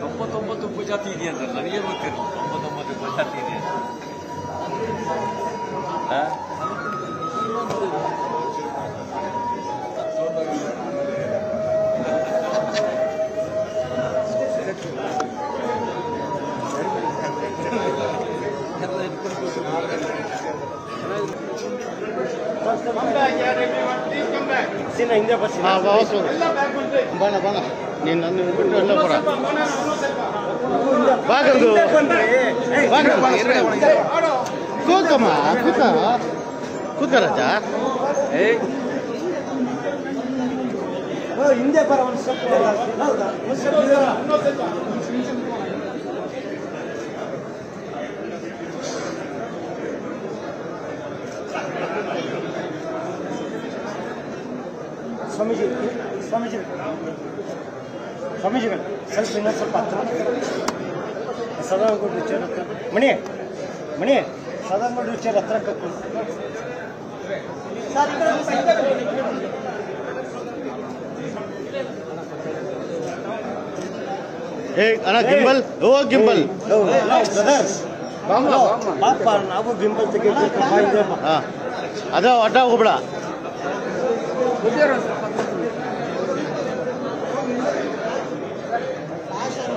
ತೊಂಬತ್ತೊಂಬತ್ತು ಉಪಜಾತಿ ಇದೆ ಅಂತ ನನಗೆ ಗೊತ್ತಿರಲಿಲ್ಲ ತೊಂಬತ್ತೊಂಬತ್ತು ಉಪಜಾತಿ ಇದೆ ಅಂತ. ಆ? ಸೀನಾ ಹಿಂದೆ ಬರ್ಸಿ ಹಾ ಬಾವಸು ಬಣ ಬಣ ನೀನು ನನ್ನ ಬಿಟ್ಟು ಎಲ್ಲ ಬರ ಬಾಗಂದು ಕೂತಮ್ಮ ಕೂತ ಕೂತ ರಾಜ ಹಿಂದೆ ಬರ ಒಂದು ಸ್ವಲ್ಪ ಸ್ವಾಮೀಜಿ ಸ್ವಾಮೀಜಿ ಸ್ವಾಮೀಜಿಗಳು ಸ್ವಲ್ಪ ಇನ್ನೊಂದು ಸ್ವಲ್ಪ ಹತ್ರ. ಸದಾನಗೌಡ ವಿಚಾರ ಹತ್ರ. ಮಣಿ ಮಣಿ ಸದಾನಗೌಡ ವಿಚಾರ ಹತ್ರ ಕರ್ಕೊಂಡು. ಏ ಅಣ್ಣ ಗಿಂಬಲ್. ಓ ಗಿಂಬಲ್. ಪಾಪ ನಾವು ಗಿಂಬಲ್ ತೆಗಿಬೇಕು ಅದ ಅಡ್ಡ ಹೋಗ್ಬೇಡ.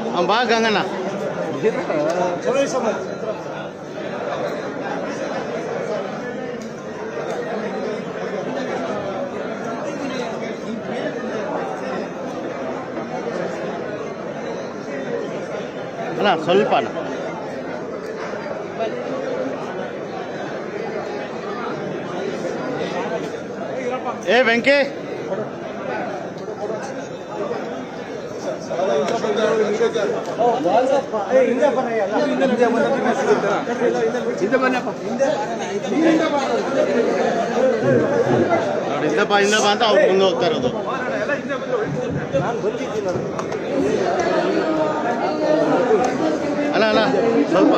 ಅವ್ನ್ ಬಾ ಗಂಗಣ್ಣ ಚಲೋ ಈ ಸಮ. ಅಣ್ಣ ಸ್ವಲ್ಪ ಅಣ್ಣ ಏ ವೆಂಕಿ ಓ, ಬಾಳಪ್ಪ. ಏ, ಹಿಂದೆ ಬರ ಎಲ್ಲ. ಹಿಂದೆ ಬಂದ್ರೆ ನಿಮಗೆ ಸಿಗುತ್ತೆ. ನೋಡಿ ಹಿಂದಪ್ಪ ಹಿಂದಪ್ಪ ಅಂತ ಅವ್ರು ಮುಂದೆ ಹೋಗ್ತಾ ಇರೋದು ಅಲ್ಲ ಅಲ್ಲ ಸ್ವಲ್ಪ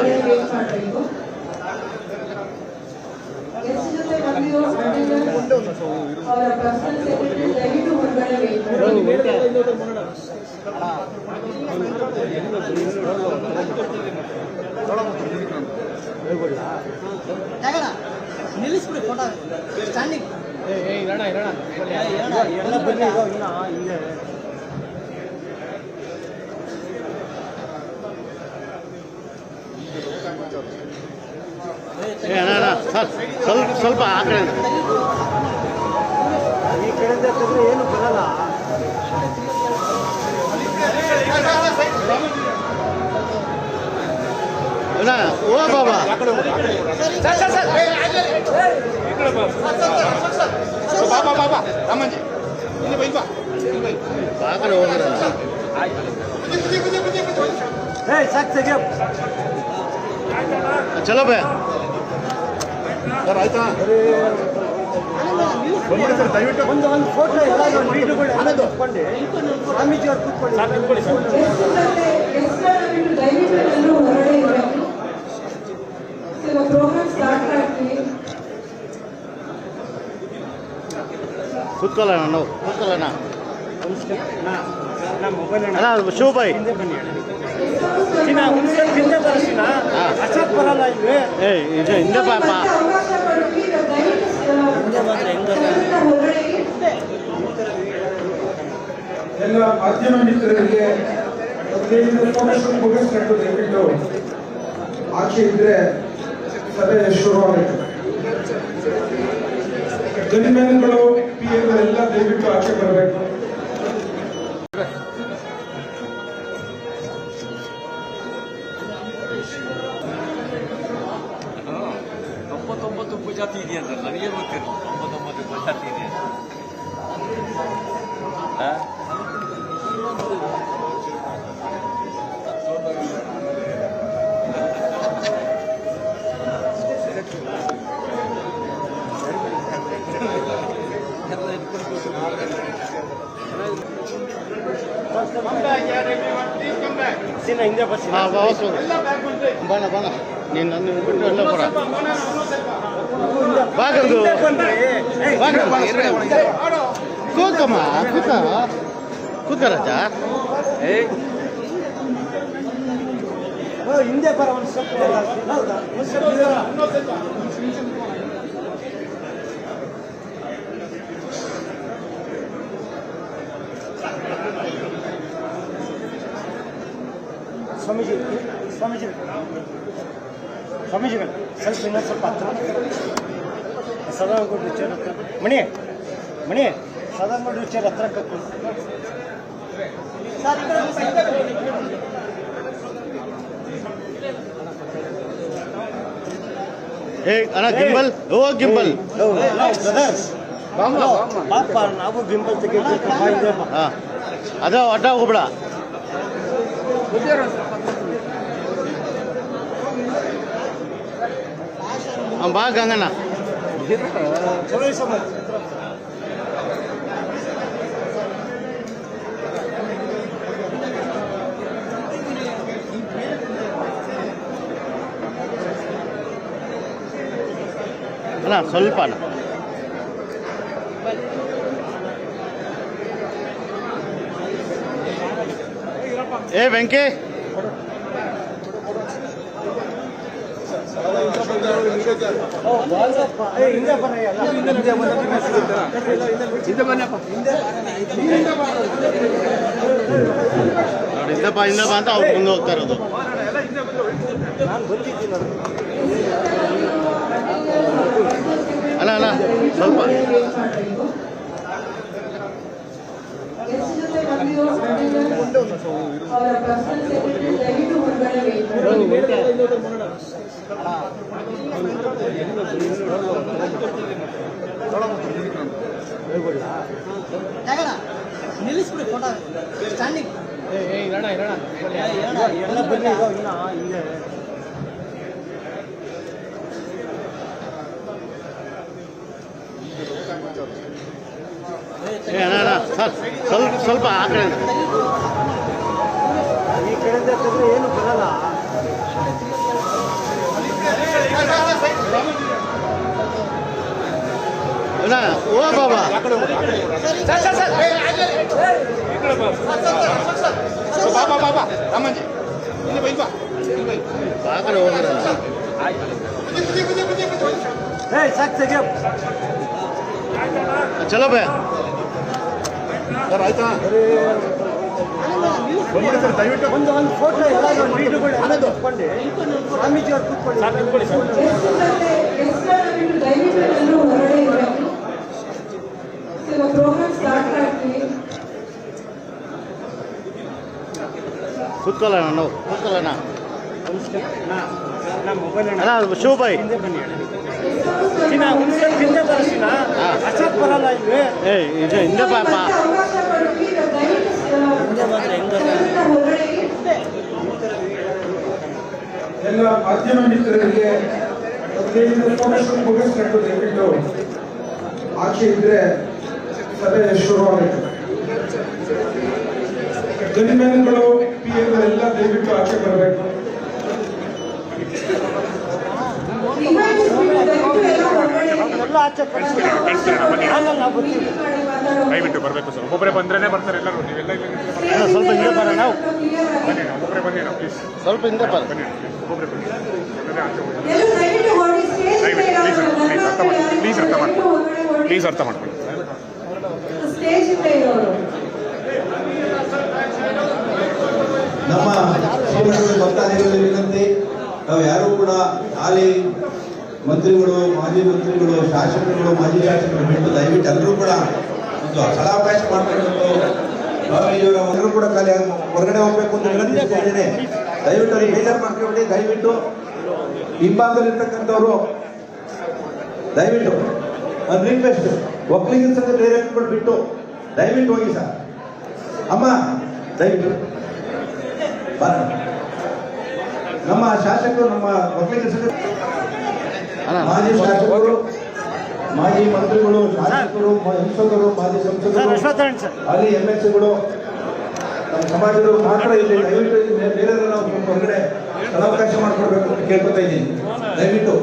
ಅವರ ಪರ್ಸನಲ್ ಸೆಕ್ರೆಟರಿ ದಯವಿಟ್ಟು ಹೊರಗಡೆ ವೇಟ್ ನಿಲ್ಲಿಸ್ಬಿಡಿ ಫೋಟೋ ಸ್ಟ್ಯಾಂಡಿಂಗ್ ಎಲ್ಲ ಬನ್ನಿ ಇವಾಗ ಇನ್ನ ಹಿಂದೆ ಏ ಅಣ್ಣ ಅಣ್ಣ ಸರ್ ಸ್ವಲ್ಪ ಸ್ವಲ್ಪ ಆ ಕಡೆ ಈ ಕಡೆಯಿಂದ ತೆಗೆದ್ರೆ ಏನು ಬರಲ್ಲ ಅಣ್ಣ ಓ ಬಾಬಾ. ಆ ಕಡೆ ಹೋಗಿರಲ್ಲ ಏ ಸಾಕು. ಚಲೋ ಬೇ. ಒಂದು ಒಂದು ಫೋಟೋ ಸ್ವಾಮೀಜಿ ಅವ್ರು ಕೂತ್ಕೊಳ್ಳಿ. ದಯವಿಟ್ಟು ಕೂತ್ಕೊಳ್ಳೋಣ ನಾವು. ಕೂತ್ಕೊಳ್ಳೋಣ. ನಮ್ಮ ಮೊಬೈಲ್ ಅಣ್ಣ ಅದು ಶಿವಬಾಯಿ ಹಿಂದೆ ಬರಲ್ಲ ಇಲ್ಲಿ ಏ ಇದು ಹಿಂದೆ ಪಾಪ ಅವಕಾಶ ಕೊಡ್ತೀವಿ ದಯವಿಟ್ಟು ಎಲ್ಲರೂ ಹೊರಗಡೆ ಇರಿ. ಎಲ್ಲ ಮಾಧ್ಯಮ ಮಿತ್ರರಿಗೆ ಮುಗಿಸ್ಕೊಂಡು ದಯವಿಟ್ಟು ಆಚೆ ಇದ್ರೆ ಸಭೆ ಶುರುವಾಗುತ್ತೆ. ಗಣ್ಯಗಳು ಪಿ ಎಲ್ಲ ದಯವಿಟ್ಟು ಆಚೆ ಬರಬೇಕು. ಹಿಂದೆ ಹಾ ಬಣ ಬಣ ನೀನು ನನ್ನ ಬಿಟ್ಟು ಎಲ್ಲ ಬರ ಬಾಗಂದು ಕೂತ್ಕಮ್ಮ ಕೂತ. ಕೂತ್ಕ ರಾಜ. ಓ, ಹಿಂದೆ ಬರ ಒಂದು ಸ್ಟೆಪ್ ಸ್ವಾಮೀಜಿ ಸ್ವಾಮೀಜಿ ಸ್ವಾಮೀಜಿಗಳು ಸ್ವಲ್ಪ ಇನ್ನೊಂದು ಸ್ವಲ್ಪ ಹತ್ರ. ಸದಾನಗೌಡ ವಿಚಾರ ಹತ್ರ. ಮಣಿ ಮಣಿ ಸದಾನಗೌಡ ವಿಚಾರ ಹತ್ರ ಕರ್ಕೊಂಡು ಏ ಅಣ್ಣ ಗಿಂಬಲ್? ಓ ಗಿಂಬಲ್. ಪಾಪ ನಾವು ಬಿಂಬಲ್ ತೆಗಿಬೇಕು ಅದ ಅಡ್ಡ ಹೋಗ್ಬೇಡ. ಅವ್ನ್ ಬಾ ಗಂಗಣ್ಣ ಚಲೋ ಈ ಸಮ. ಅಣ್ಣ ಸ್ವಲ್ಪ ಅಣ್ಣ ಏ ವೆಂಕಿ ಓ, ಬಾಲ್ಗಪ್ಪ. ಏ, ಹಿಂದೆ ಬರ ಎಲ್ಲ. ನೋಡಿ ಹಿಂದಪ್ಪ ಹಿಂದಪ್ಪ ಅಂತ ಅವ್ರು ಮುಂದೆ ಹೋಗ್ತಾ ಇರೋದು. ಅಲ್ಲ ಅಲ್ಲ ಸ್ವಲ್ಪ ಅವರ ಪರ್ಸನಲ್ ಸೆಕ್ರೆಟರಿ ದಯವಿಟ್ಟು ಹೊರಗಡೆ ವೇಟ್ ಮಾಡಿ ಎಲ್ಲ ಬನ್ನಿ ಈಗ ಇನ್ನ ಹಿಂದೆ ಏ ಅಣ್ಣ ಅಣ್ಣ ಸರ್ ಸ್ವಲ್ಪ ಸ್ವಲ್ಪ ಆ ಕಡೆ ಈ ಕಡೆಯಿಂದ ತೆಗೆದ್ರೆ ಏನು ಬರಲ್ಲ ಅಣ್ಣ ಓ ಬಾಬಾ. ಆ ಕಡೆ ಹೋಗಿರಲ್ಲ ಏ ಸಾಕು ತೆಗಿಯ ಚಲೋ ಬೇ. ಒಂದು ಒಂದು ಫೋಟೋ ಎಲ್ಲ ಕೂತ್ಕೊಂಡು ಸ್ವಾಮೀಜಿ ಅವ್ರು ಕೂತ್ಕೊಳ್ಳಿ ಎಷ್ಟು ಜೊತೆ ಎಷ್ಟು ಬಿಟ್ಟು ದಯವಿಟ್ಟು ಎಲ್ಲರೂ ಹೊರಗಡೆ ಇರಬೇಕು ಸೊ ಪ್ರೋಗ್ರಾಮ್ ಸ್ಟಾರ್ಟ್ ಮಾಡ್ತೀವಿ ಕೂತ್ಕೊಳ್ಳೋಣ ನಾವು ಕೂತ್ಕೊಳ್ಳೋಣ ಒಂದು ಸ್ಟೆಪ್ ನಮ್ಮ ಮೊಬೈಲ್ ಅಣ್ಣ ಶಿವಬಾಯಿ ಹಿಂದೆ ಬನ್ನಿ ಸೀನಾ ಒಂದು ಸ್ಟೆಪ್ ಹಿಂದೆ ಬರ ಸೀನಾ ಹಾ. ಅಷ್ಟೊತ್ತು ಬರಲ್ಲ ಇಲ್ಲಿ ಏ ಇದು ಹಿಂದೆ ಪಾಪ ಮತ್ತೆ ಅವಕಾಶ ಕೊಡ್ತೀವಿ ದಯವಿಟ್ಟು ಹೊರಗಡೆ ಇರಿ. ಎಲ್ಲ ಮಾಧ್ಯಮ ಮಿತ್ರರಿಗೆ ಮುಗಿಸ್ಕೊಂಡು ದಯವಿಟ್ಟು ಆಚೆ ಇದ್ರೆ ಸಭೆ ಶುರುವಾಗುತ್ತೆ ಗಣ್ಯಗಳು ಪಿ ಎಲ್ಲ ದಯವಿಟ್ಟು ಆಚೆ ಬರಬೇಕು. ಆಚೆ ದಯವಿಟ್ಟು ಬರಬೇಕು ಸರ್. ಒಬ್ಬೊಬ್ಬರೇ ಬಂದ್ರೆ ಬರ್ತಾರೆ ಎಲ್ಲರೂ. ನೀವೆಲ್ಲ ಇಲ್ಲಿ ಸ್ವಲ್ಪ ಹಿಂದೆ ಬರೋಣ ನಾವು. ಬನ್ನಿ ನಾವು. ಒಬ್ಬೊಬ್ಬರೇ ಬನ್ನಿ ನಾವು ಪ್ಲೀಸ್ ಸ್ವಲ್ಪ ಹಿಂದೆ ಬರ ಬನ್ನಿ ಒಬ್ಬೊಬ್ಬರೇ ಬನ್ನಿ. ದಯವಿಟ್ಟು ಪ್ಲೀಸ್ ಪ್ಲೀಸ್ ಅರ್ಥ ಮಾಡಿ ಪ್ಲೀಸ್ ಅರ್ಥ ಮಾಡ್ಕೊಳ್ಳಿ ಪ್ಲೀಸ್ ಅರ್ಥ ಮಾಡ್ಕೊಳ್ಳಿ ಸ್ಟೇಜ್ ಇಂದ ಇರೋರು ನಮ್ಮ ಭಕ್ತಾದಿಗಳಲ್ಲಿ ವಿನಂತಿ ನಾವು ಯಾರು ಕೂಡ ಹಾಲಿ ಮಂತ್ರಿಗಳು ಮಾಜಿ ಮಂತ್ರಿಗಳು ಶಾಸಕರುಗಳು ಮಾಜಿ ಶಾಸಕರು ಬಿಟ್ಟು ದಯವಿಟ್ಟು ಎಲ್ಲರೂ ಕೂಡ ಒಂದು ಸ್ಥಳಾವಕಾಶ ಸ್ವಾಮೀಜಿಯವರ ಎಲ್ಲರೂ ಕೂಡ ಖಾಲಿ ಹೊರಗಡೆ ಹೋಗ್ಬೇಕು ಅಂತ ವಿನಂತಿಸ್ತಾ ಇದ್ದೇನೆ ದಯವಿಟ್ಟು ಅಲ್ಲಿ ಬೇಜಾರು ಮಾಡ್ಕೊಬೇಡಿ ದಯವಿಟ್ಟು ಹಿಂಭಾಗದಲ್ಲಿರ್ತಕ್ಕಂಥವ್ರು. ದಯವಿಟ್ಟು ಒಂದು ರಿಕ್ವೆಸ್ಟ್ ಒಕ್ಕಲಿಗರ ಡೈರೆಕ್ಟ್ ಡೈರೆಕ್ಟ್ಗಳು ಬಿಟ್ಟು ದಯವಿಟ್ಟು ಹೋಗಿ ಸರ್. ಅಮ್ಮ ದಯವಿಟ್ಟು. ಬರ ನಮ್ಮ ಶಾಸಕರು ನಮ್ಮ ಒಕ್ಕಲಿಗರ ಸಂಘ ಮಾಜಿ ಶಾಸಕರು ಮಾಜಿ ಮಂತ್ರಿಗಳು ಶಾಸಕರು ಹಿಂಸಕರು ಸಂಸದರು ಮಾಜಿ ಸಂಸದರು ಅಲ್ಲಿ ಎಂ ಎಲ್ ಸಿಗಳು ನಮ್ಮ ಸಮಾಜದವರು ಮಾತ್ರ ಇಲ್ಲಿ ದಯವಿಟ್ಟು ಬೇರೆ ನಾವು ಹೊರಗಡೆ ಸ್ಥಳಾವಕಾಶ ಮಾಡಿಕೊಡ್ಬೇಕು ಅಂತ ಕೇಳ್ಕೊತಾ ಇದ್ದೀನಿ. ದಯವಿಟ್ಟು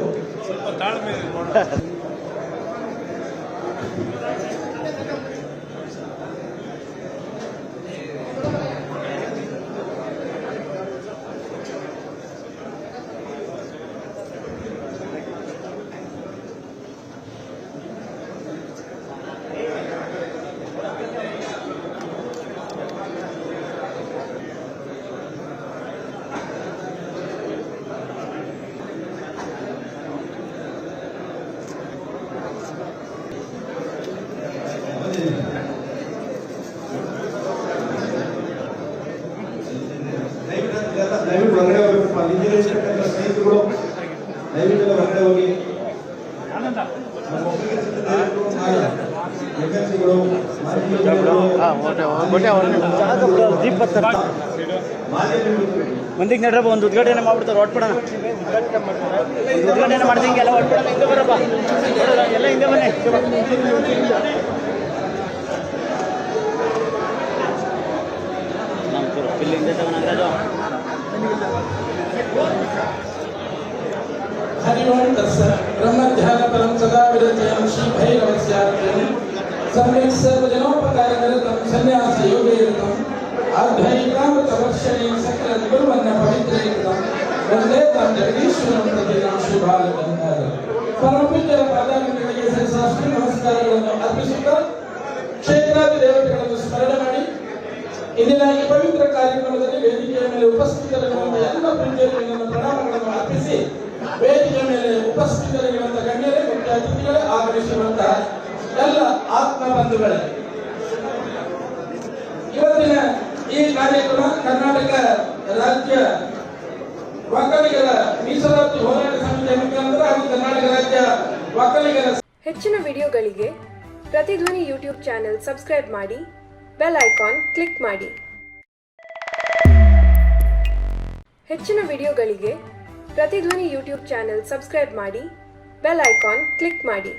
ಇದೆಲ್ಲ ದಯವಿಟ್ಟು ಹೊರಗಡೆ ಹೋಗ್ಬೇಕು ಅಲ್ಲಿ ಇರ್ತಕ್ಕಂಥ ಸ್ನೇಹಿತರುಗಳು ದಯವಿಟ್ಟು ಎಲ್ಲ ಹೊರಗಡೆ ಹೋಗಿ ನಮ್ಮ ಒಬ್ಬರಿಗೆ ಸಿಕ್ಕ ದಯವಿಟ್ಟು ಮಾಡಿ. ಮಂದಿಗೆ ನಡ್ರಪ್ಪ, ಒಂದು ಉದ್ಘಾಟನೆ ಮಾಡ್ಬಿಡ್ತಾರ ಹೊಟ್ಬಿಡೋಣ ಉದ್ಘಾಟನೆ ಮಾಡ್ದಂಗೆ ಎಲ್ಲ ಹೊಟ್ಬಿಡೋಣ ಬರಪ್ಪ. ಎಲ್ಲ ಹಿಂದೆ ಬನ್ನಿ. ಹರಿ ಓಂ ತತ್ಸ ಬ್ರಹ್ಮಧ್ಯಾನ ಪರಂ ಸದಾ ವಿರಚಯ ಶ್ರೀ ಭೈರವಸ್ಯಾರ್ಥಿ ಸರ್ವೇ ಸರ್ವ ಜನೋಪಕಾರನಿರತಂ ಸನ್ಯಾಸ ಯೋಗೇರತಂ ಆಧ್ಯಾತ್ಮಿಕಾಮೃತವರ್ಷಣೆ ಸಕಲ ಗುರುವನ್ನ ಪವಿತ್ರೀಕೃತಂ ವಂದೇ ತಾಂ ಜಗದೀಶ್ವರಂ ಪ್ರತಿದಾಂ ಶುಭಾಲವಂದಾದ ಪರಮಪೂಜ್ಯರ ಪಾದಾಂಗಗಳಿಗೆ ಸರಿಸಾಷ್ಟ್ರ ನಮಸ್ಕಾರಗಳನ್ನು ಅರ್ಪಿಸುತ್ತಾ ಕ್ಷೇತ್ರಾದಿ ದೇವತೆಗಳನ್ನು ಸ್ಮರಣೆ ಮಾಡಿ ಇಂದಿನ ಈ ಪವಿತ್ರ ಕಾರ್ಯಕ್ರಮದಲ್ಲಿ ವೇದಿಕೆಯ ಮೇಲೆ ಉಪಸ್ಥಿತರಿರುವಂತಹ ಎಲ್ಲ ಪ್ರೀತಿಯರಿಗೆ ನನ್ನ ಪ್ರಣಾಮಗಳನ್ನು ಅರ್ಪಿಸಿ ವೇದಿಕೆಯ ಮೇಲೆ ಉಪಸ್ಥಿತರಿರುವಂತಹ ಗಣ್ಯರೇ ಮುಖ್ಯ ಅತಿಥಿಗಳೇ ಆಗಮಿಸಿರುವಂತಹ ಎಲ್ಲ ಆತ್ಮ ಬಂಧುಗಳೇ ಇವತ್ತಿನ ಈ ಕಾರ್ಯಕ್ರಮ ಕರ್ನಾಟಕ ರಾಜ್ಯ ಒಕ್ಕಲಿಗರ ಮೀಸಲಾತಿ ಹೋರಾಟ ಸಮಿತಿಯ ಮುಖಾಂತರ ಹಾಗೂ ಕರ್ನಾಟಕ ರಾಜ್ಯ ಒಕ್ಕಲಿಗರ ಹೆಚ್ಚಿನ ವಿಡಿಯೋಗಳಿಗೆ ಪ್ರತಿಧ್ವನಿ ಯೂಟ್ಯೂಬ್ ಚಾನೆಲ್ ಸಬ್ಸ್ಕ್ರೈಬ್ ಮಾಡಿ, ಬೆಲ್ ಐಕಾನ್ ಕ್ಲಿಕ್ ಮಾಡಿ. ಹೆಚ್ಚಿನ ವಿಡಿಯೋಗಳಿಗೆ ಪ್ರತಿಧ್ವನಿ ಯೂಟ್ಯೂಬ್ ಚಾನೆಲ್ ಸಬ್ಸ್ಕ್ರೈಬ್ ಮಾಡಿ, ಬೆಲ್ ಐಕಾನ್ ಕ್ಲಿಕ್ ಮಾಡಿ.